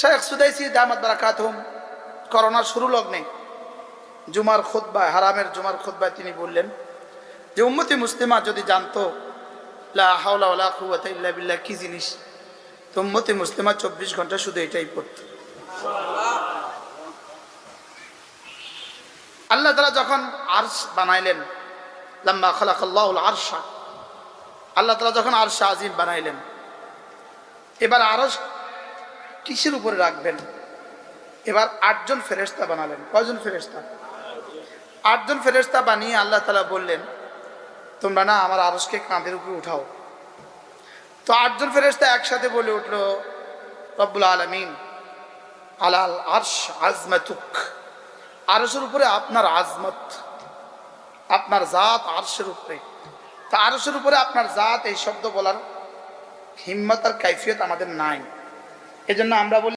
শেখ সুদাইসি দামাত বারাকাত হুম করোনার শুরু লগ্নে জুমার খোদ্বায় হারামের জুমার খোদ্বায় তিনি বললেন যে, উম্মতি মুসলিমা যদি জানতো, লা হাওলা জিনিস? তো উম্মতি মুসলিমা চব্বিশ ঘণ্টা শুধু এটাই পড়তো। আল্লাহ তালা যখন আর্শ বানাইলেন, লাম্মা খালাকাল্লাহুল আরশা, আল্লাহ তালা যখন আরশা আজিম বানাইলেন, এবার আরশ কিসের উপরে রাখবেন? এবার আটজন ফেরেস্তা বানালেন। কয়জন ফেরেস্তা আটজন ফেরেস্তা বানিয়ে আল্লাহ তালা বললেন, তোমরা না আমার আরসকে কাঁধের উপরে উঠাও। তো আটজন ফেরেস্তা একসাথে বলে উঠল, রব্বুল আলমিন, আলাল আরশ আজমাতুক। আরশের উপরে আপনার আজমত, আপনার জাত আরশের উপরে। তা আরশের উপরে আপনার জাত এই শব্দ বলার হিম্মত আর কাইফিয়ত আমাদের নাই। এজন্য আমরা বলি